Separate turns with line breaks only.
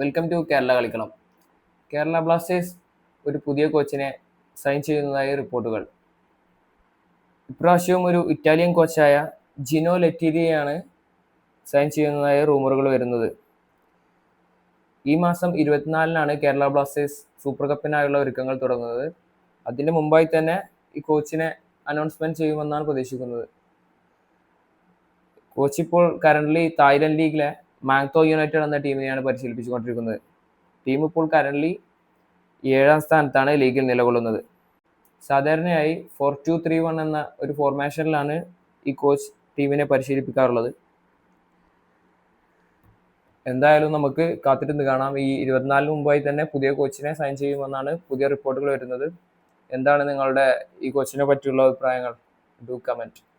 Welcome to Kerala കളിക്കണം Kerala Blasters ഒരു പുതിയ കോച്ചിനെ സൈൻ ചെയ്യുന്നതായി റിപ്പോർട്ടുകൾ. ഇപ്രാവശ്യവും ഒരു ഇറ്റാലിയൻ കോച്ചായ ജിനോ ലെറ്റീരിയാണ് സൈൻ ചെയ്യുന്നതായി റൂമറുകൾ വരുന്നത്. ഈ മാസം ഇരുപത്തിനാലിനാണ് കേരള ബ്ലാസ്റ്റേഴ്സ് സൂപ്പർ കപ്പിനായുള്ള ഒരുക്കങ്ങൾ തുടങ്ങുന്നത്. അതിന് മുമ്പായി തന്നെ ഈ കോച്ചിനെ അനൗൺസ്മെന്റ് ചെയ്യുമെന്നാണ് പ്രതീക്ഷിക്കുന്നത്. കോച്ച് ഇപ്പോൾ കറന്റ് തായ്ലൻഡ് ലീഗിലെ മാങ്തോ യുണൈറ്റഡ് എന്ന ടീമിനെയാണ് പരിശീലിപ്പിച്ചുകൊണ്ടിരിക്കുന്നത്. ടീം ഇപ്പോൾ കറന്റ്ലി ഏഴാം സ്ഥാനത്താണ് ലീഗിൽ നിലകൊള്ളുന്നത്. സാധാരണയായി ഫോർ ടു ത്രീ വൺ എന്ന ഒരു ഫോർമേഷനിലാണ് ഈ കോച്ച് ടീമിനെ പരിശീലിപ്പിക്കാറുള്ളത്. എന്തായാലും നമുക്ക് കാത്തിരുന്ന് കാണാം. ഈ ഇരുപത്തിനാലിന് മുമ്പായി തന്നെ പുതിയ കോച്ചിനെ സൈൻ ചെയ്യുമെന്നാണ് പുതിയ റിപ്പോർട്ടുകൾ വരുന്നത്. എന്താണ് നിങ്ങളുടെ ഈ കോച്ചിനെ പറ്റിയുള്ള അഭിപ്രായങ്ങൾ? Do comment